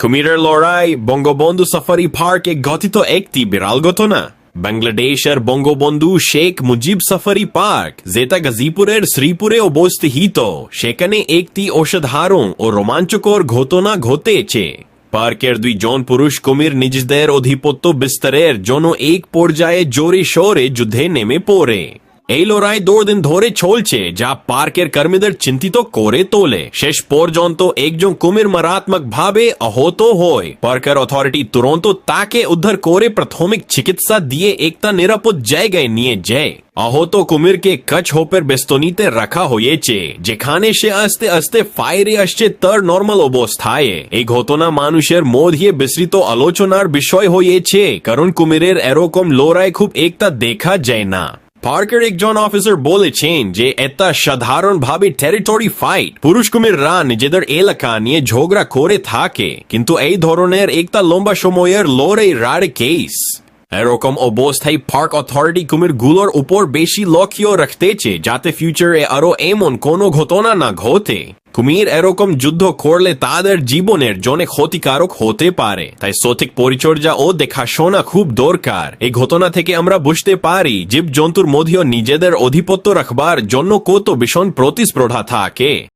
কুমিরের লড়াই বঙ্গবন্ধু সাফারি পার্কে গঠিত একটি বিরাল ঘটনা বাংলাদেশের বঙ্গবন্ধু শেখ মুজিব সাফারি পার্ক যেটা গাজীপুরের শ্রীপুরে অবস্থিত সেখানে একটি অসাধারণ ও রোমাঞ্চকর ঘটনা ঘটেছে পার্কের দুই জন পুরুষ কুমির নিজেদের অধিপত্য বিস্তারের জন্য এক পর্যায়ে জোরে সোরে যুদ্ধে নেমে পড়ে এই লড়াই দিন ধরে চলছে, যা পার্কের কর্মীদের চিন্তিত করে তোলে। শেষ পর্যন্ত একজন কুমির মারাত্মক ভাবে আহত হয়। পার্কের অথরিটি তুরন্ত তাকে উদ্ধার করে প্রাথমিক চিকিৎসা দিয়ে একটা নিরাপদ জায়গায় নিয়ে যায়। আহত কুমিরকে কচ হোপের বেস্তনীতে রাখা হয়েছে, যেখানে সে আস্তে আস্তে ফায়ারে আসছে তার নর্মাল অবস্থায়। এই ঘটনা মানুষের মধ্যে বিস্তৃত আলোচনার বিষয় হয়েছে, কারণ কুমিরের এরকম লড়াই খুব একটা দেখা যায় না। পার্কের একজন অফিসার বলেছেন যে এটা সাধারণভাবে টেরিটরি ফাইট পুরুষ কুমিররা নিজেদের এলাকা নিয়ে ঝগড়া করে থাকে কিন্তু এই ধরনের একটা লম্বা সময়ের লড়াই রার কেস এরকম অবস্থায় পার্ক অথরিটি কুমিরগুলোর উপর বেশি লক্ষ্য রাখতেছে যাতে ফিউচারে আরও এমন কোনো ঘটনা না ঘটে কুমির এরকম যুদ্ধ করলে তাদের জীবনের জন্য ক্ষতিকারক হতে পারে। তাই সঠিক পরিচর্যা ও দেখাশোনা খুব দরকার। এই ঘটনা থেকে আমরা বুঝতে পারি জীব জন্তুর মধ্যেও নিজেদের অধিপত্য রাখবার জন্য কত ভীষণ প্রতিস্পর্ধা থাকে।